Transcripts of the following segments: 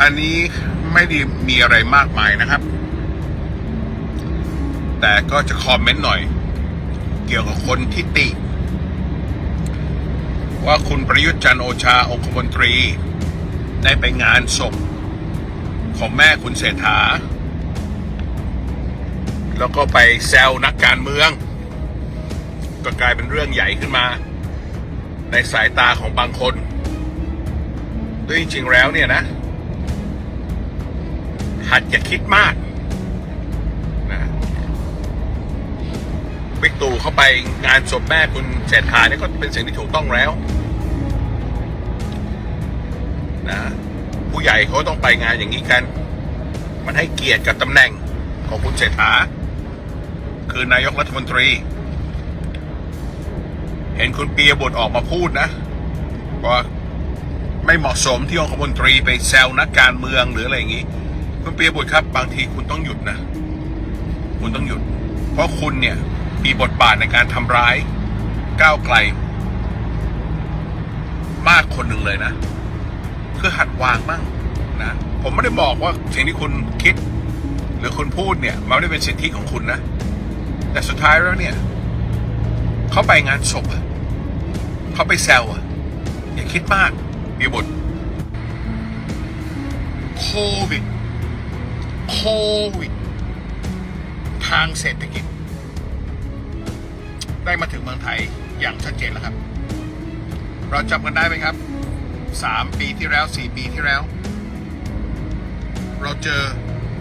อันนี้ไม่ได้มีอะไรมากมายนะครับ แต่ก็จะคอมเมนต์หน่อย เกี่ยวกับคนที่ติ ว่าคุณประยุทธ์จันโอชาองคมนตรี ได้ไปงานศพของแม่คุณเศรษฐา แล้วก็ไปแซวนักการเมือง ก็กลายเป็นเรื่องใหญ่ขึ้นมา ในสายตาของบางคนด้วยจริงๆแล้วเนี่ยนะ หัดอย่าคิดมากนะบิ๊กตู่เข้าไปงานศพแม่คุณเศรษฐาเนี่ยก็เป็นสิ่งที่ถูกต้องแล้วนะผู้ใหญ่เขาต้องไปงานอย่างนี้กัน มันให้เกียรติกับตำแหน่งของคุณเศรษฐา คือนายกรัฐมนตรี เห็นคุณปียบุตรออกมาพูดนะว่าไม่เหมาะสมที่องคมนตรีไปแซวนักการเมืองหรืออะไรอย่างนี้ คุณปียบุตรครับ บางทีคุณต้องหยุดนะ คุณต้องหยุด เพราะคุณเนี่ย มีบทบาทในการทำร้าย ก้าวไกล มากคนหนึ่งเลยนะ คือหัดวางบ้างนะ ผมไม่ได้บอกว่าสิ่งที่คุณคิด หรือคุณพูดเนี่ย มันไม่ได้เป็นสิทธิของคุณนะ แต่สุดท้ายแล้วเนี่ย เขาไปงานศพอะเขาไปแซวอะอย่าคิดมากปียบุตรโควิด โควิด ทางเศรษฐกิจ ได้มาถึงเมืองไทยอย่างชัดเจนแล้วครับ เราจำกันได้ไหมครับสามปีที่แล้วสี่ปีที่แล้ว เราเจอ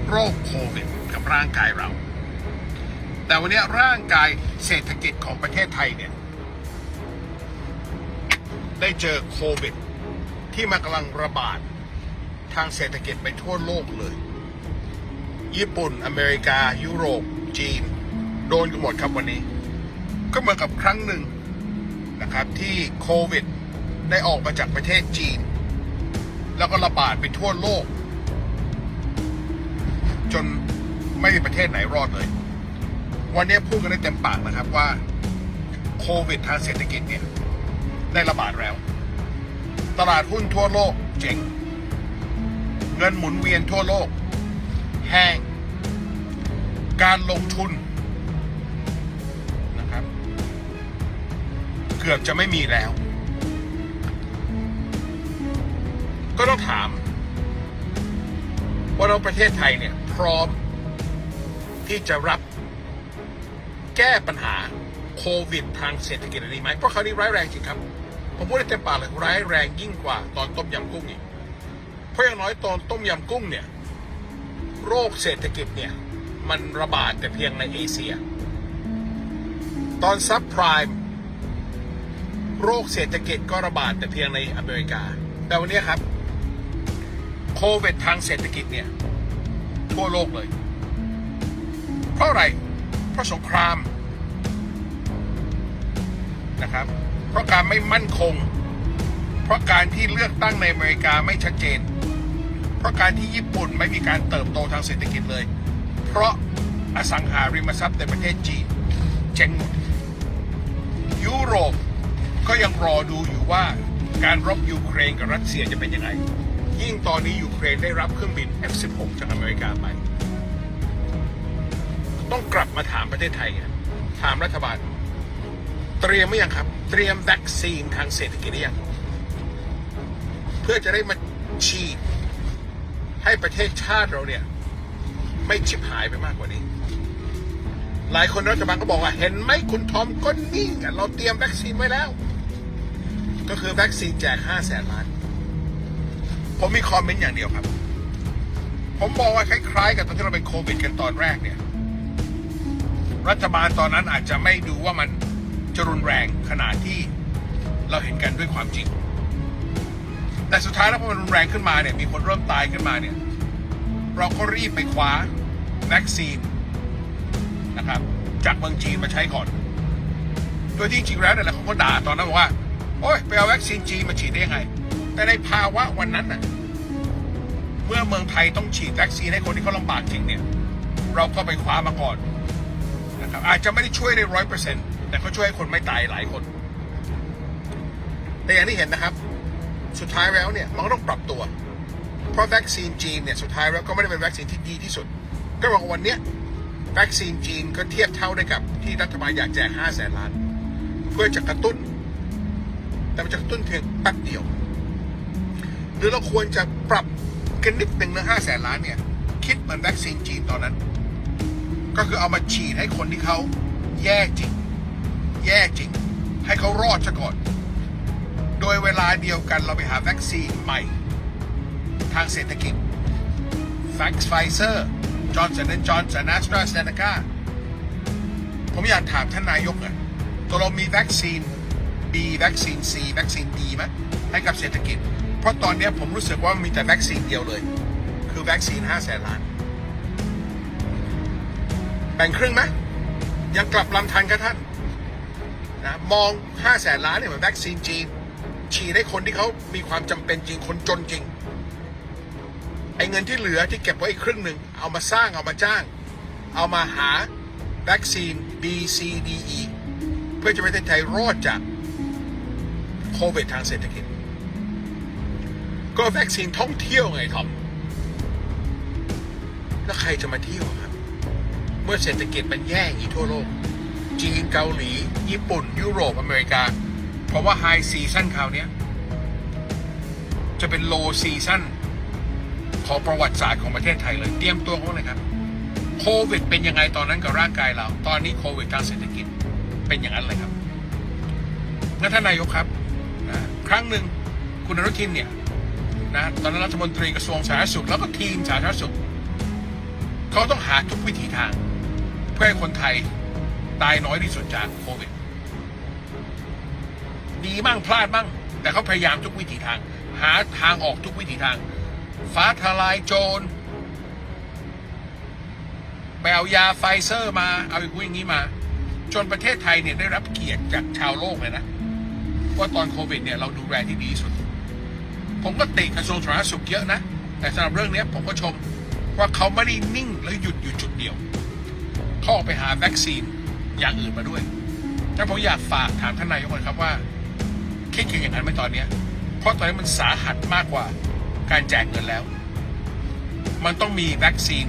โรคโควิดกับร่างกายเรา แต่วันนี้ร่างกายเศรษฐกิจของประเทศไทยเนี่ย ได้เจอโควิด ที่มันกำลังระบาดทางเศรษฐกิจไปทั่วโลกเลย ญี่ปุ่น อเมริกา ยุโรป จีน โดนกันหมดครับวันนี้ ก็เหมือนกับครั้งหนึ่งนะครับที่โควิด ได้ออกมาจากประเทศจีน แล้วก็ระบาดไปทั่วโลก จนไม่มีประเทศไหนรอดเลย วันนี้พูดกันได้เต็มปากนะครับว่าโควิดทางเศรษฐกิจเนี่ยได้ระบาดแล้ว ตลาดหุ้นทั่วโลกเจ๊งเงินหมุนเวียนทั่วโลก แห้ง การลงทุนนะครับ เกือบจะไม่มีแล้ว ก็ต้องถาม ว่าเราประเทศไทยเนี่ย พร้อมที่จะรับแก้ปัญหาโควิดทางเศรษฐกิจอันนี้ไหมเพราะคราวนี้ร้ายแรงจริงครับ ผมพูดได้เต็มปากเลยร้ายแรงยิ่งกว่าตอนต้มยำกุ้งอีก เพราะอย่างน้อยตอนต้มยำกุ้งเนี่ย โรคเศรษฐกิจเนี่ย มันระบาดแต่เพียงในเอเชีย ตอนซับไพรม์โรคเศรษฐกิจก็ระบาดแต่เพียงในอเมริกา แต่วันนี้ครับ โควิดทางเศรษฐกิจเนี่ย ทั่วโลกเลย เพราะอะไร เพราะสงครามนะครับ เพราะการไม่มั่นคง เพราะการที่เลือกตั้งในอเมริกาไม่ชัดเจน ราะการที่ญี่ปุ่นไม่มีการเติบโตทางเศรษฐกิจเลย เพราะอสังหาริมทรัพย์ในประเทศจีนเจ๊งหมดยุโรปก็ยังรอดูอยู่ว่าการรบยูเครนกับรัสเซียจะเป็นยังไง ยิ่งตอนนี้ยูเครนได้รับเครื่องบิน F16 จากอเมริกาไป ต้องกลับมาถามประเทศไทยถามรัฐบาล เตรียมไหมยังครับ เตรียมวัคซีนทางเศรษฐกิจหรือยัง เพื่อจะได้มาฉีด ให้ประเทศชาติเราเนี่ย ไม่ชิบหายไปมากกว่านี้ หลายคนรัฐบาลก็บอกว่า เห็นไหมคุณทอมก็นี่ไงเราเตรียมวัคซีนไว้แล้ว ก็คือวัคซีนแจกห้าแสนล้าน ผมมีคอมเมนต์อย่างเดียวครับ ผมมองว่าคล้ายๆ กับตอนที่เราเป็นโควิด กันตอนแรกเนี่ย รัฐบาลตอนนั้นอาจจะไม่ดูว่ามันจะรุนแรงขนาดที่เราเห็นกันด้วยความจริง แต่สุดท้ายแล้วพอมันรุนแรงขึ้นมาเนี่ยมีคนเริ่มตายขึ้นมาเนี่ยเราก็รีบไปคว้าวัคซีนนะครับจากเมืองจีนมาใช้ก่อนโดยที่จริงๆแล้วเนี่ยเขาก็ด่าตอนนั้นบอกว่า โอ้ยไปเอาวัคซีนจีนมาฉีดได้ยังไง แต่ในภาวะวันนั้นน่ะเมื่อเมืองไทยต้องฉีดวัคซีนให้คนที่เขาลำบากจริงเนี่ย เราก็ไปคว้ามาก่อนนะครับอาจจะไม่ได้ช่วยได้ร้อยเปอร์เซ็นต์แต่ก็ช่วยให้คนไม่ตายหลายคน แต่อย่างที่เห็นนะครับ สุดท้ายแล้วเนี่ยมันก็ต้องปรับตัว เพราะวัคซีนจีนเนี่ยสุดท้ายแล้วก็ไม่ได้เป็นวัคซีนที่ดีที่สุด ก็บอกวันเนี้ยวัคซีนจีนก็เทียบเท่าได้กับที่รัฐบาลอยากแจก5แสนล้านเพื่อจะกระตุ้น แต่มันจะกระตุ้นเพียงแป๊บเดียว หรือเราควรจะปรับกันนิดหนึ่งนะ5แสนล้านเนี่ยคิดเหมือนวัคซีนจีนตอนนั้น ก็คือเอามาฉีดให้คนที่เขาแย่จริง แย่จริง ให้เขารอดซะก่อน โดยเวลาเดียวกันเราไปหาวัคซีนใหม่ ทางเศรษฐกิจฟักไฟเซอร์จอร์นสันจอร์นสันแอสตราเซเนกาผมอยากถามท่านนายกอะตัวเรามีวัคซีน B วัคซีน C วัคซีน D ไหมให้กับเศรษฐกิจ เพราะตอนนี้ผมรู้สึกว่ามีแต่วัคซีนเดียวเลย คือวัคซีน5แสนล้าน แบ่งครึ่งไหมยังกลับลำทันกับท่านนะมอง5แสนล้านเนี่ยเหมือนวัคซีนจีน ฉีดให้คนที่เขามีความจำเป็นจริงคนจนจริง ไอ้เงินที่เหลือที่เก็บไว้อีกครึ่งหนึ่ง เอามาสร้างเอามาจ้าง เอามาหาวัคซีน B C D E เพื่อจะให้ประเทศไทยรอดจากโควิดทางเศรษฐกิจ ก็วัคซีนท่องเที่ยวไงทอมแล้วใครจะมาเที่ยวครับ เมื่อเศรษฐกิจมันแย่อย่างนี้ทั่วโลก จีนเกาหลี ญี่ปุ่น ยุโรป อเมริกา เพราะว่าไฮซีซั่นคราวนี้จะเป็นโลซีซั่นของประวัติศาสตร์ของประเทศไทยเลยเตรียมตัวเขาเลยครับโควิดเป็นยังไงตอนนั้นกับร่างกายเรา ตอนนี้โควิดทางเศรษฐกิจเป็นอย่างนั้นเลยครับงั้นท่านนายกครับนะครั้งหนึ่งคุณอนุทินเนี่ยนะตอนนั้นรัฐมนตรีกระทรวงสาธารณสุข แล้วก็ทีมสาธารณสุขเขาต้องหาทุกวิถีทาง เพื่อให้คนไทยตายน้อยที่สุดจากโควิด ดีมั่งพลาดมั่ง แต่เขาพยายามทุกวิถีทาง หาทางออกทุกวิถีทาง ฟ้าทลายโจรไปเอายาไฟเซอร์มา เอาอีกอย่างนี้มา จนประเทศไทยเนี่ยได้รับเกียรติจากชาวโลกเลยนะ ว่าตอนโควิดเนี่ยเราดูแลที่ดีที่สุด ผมก็ติกระทรวงสาธารณสุขเยอะนะ แต่สำหรับเรื่องนี้ผมก็ชมว่าเขาไม่ได้นิ่งแล้วหยุดอยู่จุดเดียวเขาออกไปหาวัคซีนอย่างอื่นมาด้วยแต่ผมอยากฝากถามท่านนายกนครับว่า คิดกันอย่างนั้นไหมตอนเนี้ยเพราะตอนนี้มันสาหัสมากกว่าการแจกเงินแล้ว มันต้องมีวัคซีน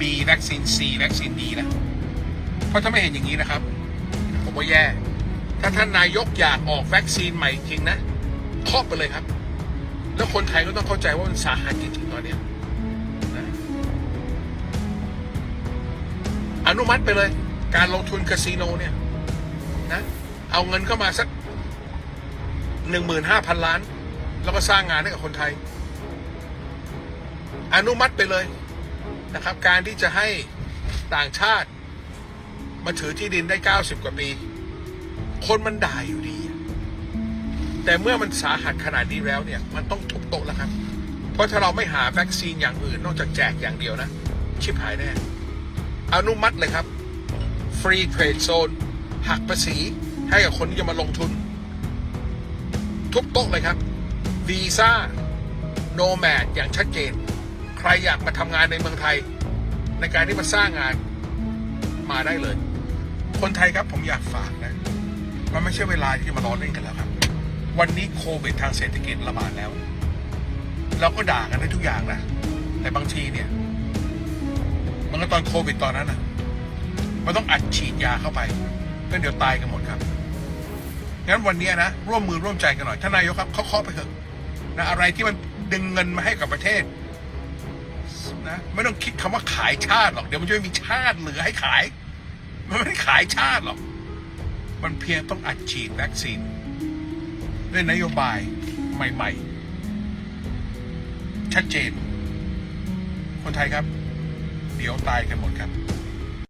B วัคซีน C วัคซีน D นะ เพราะถ้าไม่เห็นอย่างนี้นะครับ ผมว่าแย่ ถ้าท่านนายกอยากออกวัคซีนใหม่จริงนะครอบไปเลยครับ แล้วคนไทยก็ต้องเข้าใจว่ามันสาหัสจริงๆตอนเนี้ยนะอนุมัติไปเลย การลงทุนคาสิโนเนี่ยนะ เอาเงินเข้ามาสัก หนึ่งหมื่นห้าพันล้าน แล้วก็สร้างงานให้กับคนไทย อนุมัติไปเลยนะครับ การที่จะให้ต่างชาติมาถือที่ดินได้เก้าสิบกว่าปี คนมันด่ายอยู่ดี แต่เมื่อมันสาหัสขนาดนี้แล้วเนี่ย มันต้องทุบโต๊ะแล้วครับ เพราะถ้าเราไม่หาวัคซีนอย่างอื่น นอกจากแจกอย่างเดียวนะ ชิบหายแน่ อนุมัติเลยครับ ฟรีเทรดโซนหักภาษีให้กับคนที่จะมาลงทุน ทุบโต๊ะเลยครับวีซ่าโนแมดอย่างชัดเจน ใครอยากมาทำงานในเมืองไทย ในการที่มาสร้างงานมาได้เลย คนไทยครับผมอยากฝากนะ มันไม่ใช่เวลาที่มารอเล่นกันแล้วครับ วันนี้โควิดทางเศรษฐกิจระบาดแล้ว เราก็ด่ากันได้ทุกอย่างนะแต่บางทีเนี่ย มันก็ตอนโควิดตอนนั้นนะมันต้องอัดฉีดยาเข้าไปแล้วเดี๋ยวตายกันหมดครับ งั้นวันนี้นะร่วมมือร่วมใจกันหน่อยท่านนายกครับเขาเคาะไปเถอะนะอะไรที่มันดึงเงินมาให้กับประเทศนะไม่ต้องคิดคำว่าขายชาติหรอกเดี๋ยวมันจะไม่มีชาติเหลือให้ขาย มันไม่ได้ขายชาติหรอก มันเพียงต้องอัดฉีดวัคซีนด้วยนโยบายใหม่ ๆ ชัดเจน คนไทยครับ เดี๋ยวตายกันหมดครับ